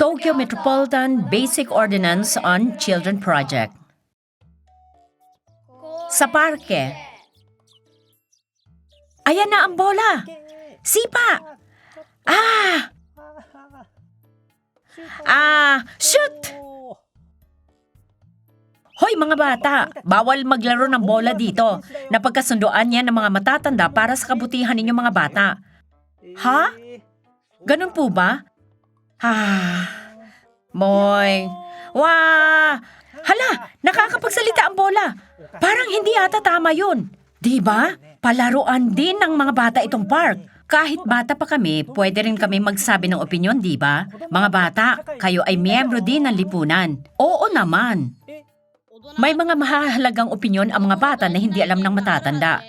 Tokyo Metropolitan Basic Ordinance on Children Project. Sa parke. Ayan na ang bola! Sipa! Ah! Ah! Shoot! Hoy mga bata, bawal maglaro ng bola dito. Napagkasundoan yan ng mga matatanda para sa kabutihan ninyong mga bata. Ha? Ganun po ba? Ah, Moy. Wah! Hala, nakakapagsalita ang bola. Parang hindi ata tama yun. Di ba? Palaruan din ng mga bata itong park. Kahit bata pa kami, pwede rin kami magsabi ng opinion, di ba? Mga bata, kayo ay miyembro din ng lipunan. Oo naman. May mga mahahalagang opinion ang mga bata na hindi alam ng matatanda.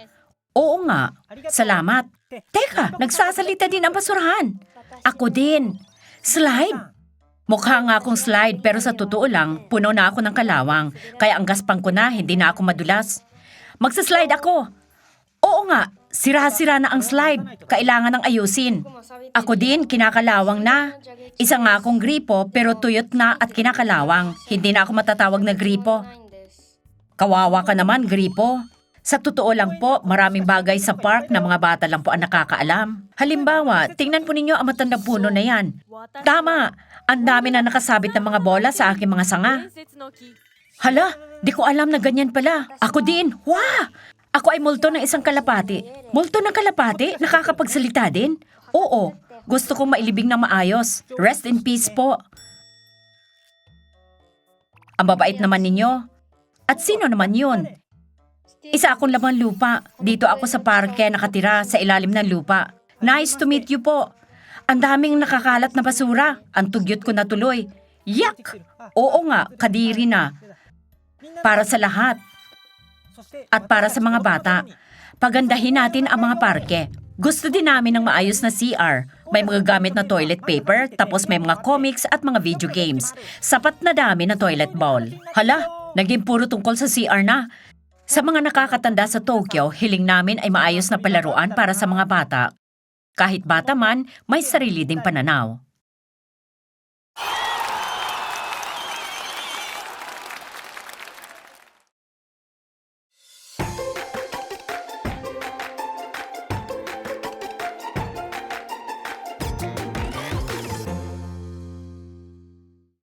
Oo nga. Salamat. Teka, nagsasalita din ang basurahan. Ako din. Slide? Mukha nga akong slide pero sa totoo lang, puno na ako ng kalawang. Kaya ang gaspang ko na, hindi na ako madulas. Magsaslide ako. Oo nga, sira-sira na ang slide. Kailangan ng ayusin. Ako din, kinakalawang na. Isa nga akong gripo pero tuyot na at kinakalawang. Hindi na ako matatawag na gripo. Kawawa ka naman, gripo. Sa totoo lang po, maraming bagay sa park na mga bata lang po ang nakakaalam. Halimbawa, tingnan po ninyo ang matandang puno na yan. Tama, ang dami na nakasabit ng mga bola sa aking mga sanga. Hala, di ko alam na ganyan pala. Ako din, wah! Ako ay multo ng isang kalapati. Multo ng kalapati? Nakakapagsalita din? Oo, gusto kong mailibing ng maayos. Rest in peace po. Ang babait naman ninyo. At sino naman yun? Isa akong laman lupa. Dito ako sa parke nakatira sa ilalim ng lupa. Nice to meet you po. Ang daming nakakalat na basura. Ang tugyot ko na tuloy. Yak! Oo nga, kadiri na. Para sa lahat. At para sa mga bata. Pagandahin natin ang mga parke. Gusto din namin ng maayos na CR. May mga gamit na toilet paper, tapos may mga comics at mga video games. Sapat na dami na toilet bowl. Hala, naging puro tungkol sa CR na. Sa mga nakakatanda sa Tokyo, hiling namin ay maayos na palaruan para sa mga bata. Kahit bata man, may sarili ding pananaw.